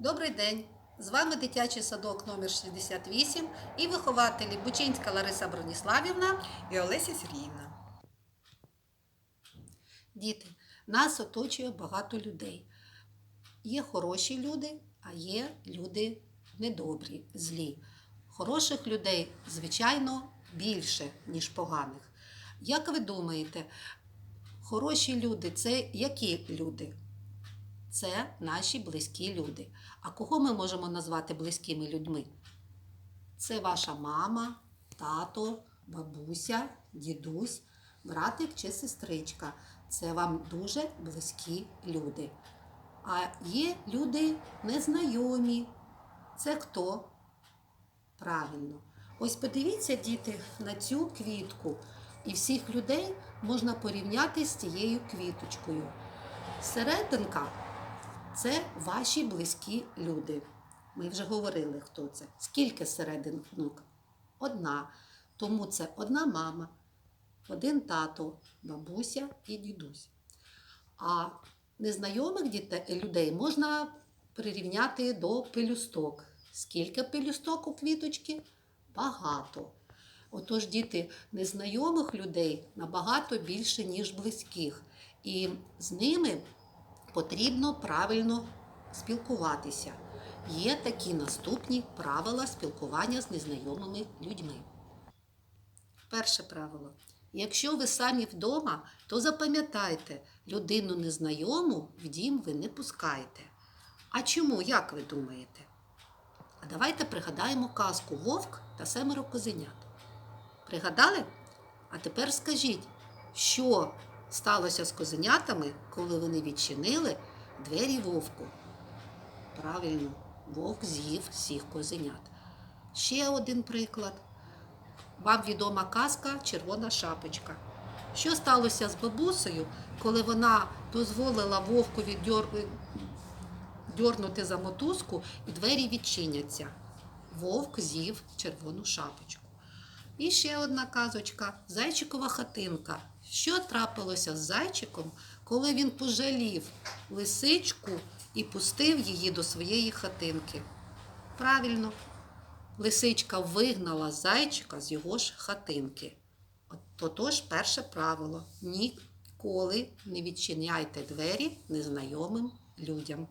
Добрий день! З вами дитячий садок номер 68 і вихователі Бучинська Лариса Броніславівна. і Олеся Сергіївна. Діти, нас оточує багато людей. Є хороші люди, а є люди недобрі, злі. Хороших людей, звичайно, більше, ніж поганих. Як ви думаєте, хороші люди це які люди? Це наші близькі люди. А кого ми можемо назвати близькими людьми? Це ваша мама, тато, бабуся, дідусь, братик чи сестричка. Це вам дуже близькі люди. А є люди незнайомі. Це хто? Правильно. Ось подивіться, діти, на цю квітку. І всіх людей можна порівняти з цією квіточкою. Серединка це ваші близькі люди. Ми вже говорили, хто це. Скільки серединок? Одна. Тому це одна мама, один тато, бабуся і дідусь. А незнайомих дітей, людей можна прирівняти до пелюсток. Скільки пелюсток у квіточки? Багато. Отож, діти, незнайомих людей набагато більше, ніж близьких. І з ними потрібно правильно спілкуватися. Є такі наступні правила спілкування з незнайомими людьми. Перше правило. Якщо ви самі вдома, то запам'ятайте, людину незнайому в дім ви не пускаєте. А чому, як ви думаєте? А давайте пригадаємо казку Вовк та семеро козенят. Пригадали? А тепер скажіть, що сталося з козенятами, коли вони відчинили двері вовку? Правильно, вовк з'їв всіх козенят. Ще один приклад. Вам відома казка Червона шапочка. Що сталося з бабусею, коли вона дозволила дьор- дьорнути за мотузку і двері відчиняться? Вовк з'їв червону шапочку. І ще одна казочка Зайчикова хатинка. Що трапилося з зайчиком, коли він пожалів лисичку і пустив її до своєї хатинки? Правильно, лисичка вигнала зайчика з його ж хатинки. От Тотож перше правило: ніколи не відчиняйте двері незнайомим людям.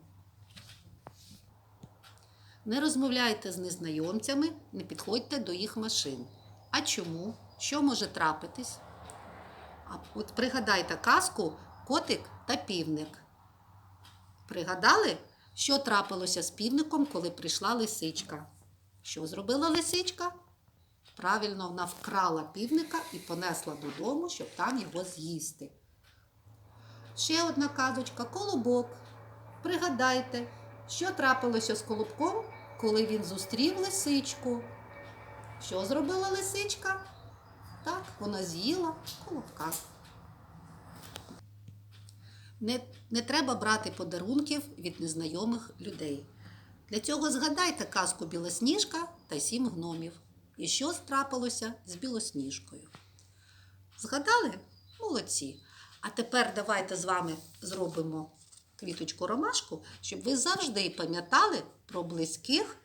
Не розмовляйте з незнайомцями, не підходьте до їх машин. А чому? Що може трапитись? А от пригадайте казку Котик та півник. Пригадали, що трапилося з півником, коли прийшла лисичка? Що зробила лисичка? Правильно, вона вкрала півника і понесла додому, щоб там його з'їсти. Ще одна казочка колобок. Пригадайте, що трапилося з колобком, коли він зустрів лисичку. Що зробила лисичка? Так, вона з'їла колобка. Не, не треба брати подарунків від незнайомих людей. Для цього згадайте казку Білосніжка та сім гномів. І що трапилося з білосніжкою. Згадали? Молодці. А тепер давайте з вами зробимо квіточку ромашку, щоб ви завжди пам'ятали про близьких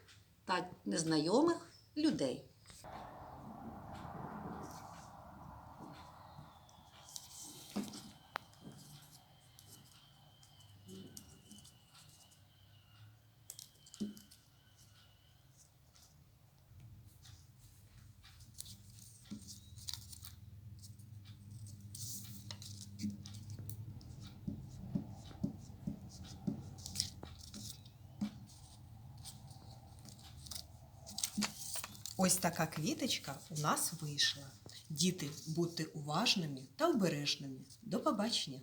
та незнайомих людей. Ось така квіточка у нас вийшла. Діти, будьте уважними та обережними. До побачення!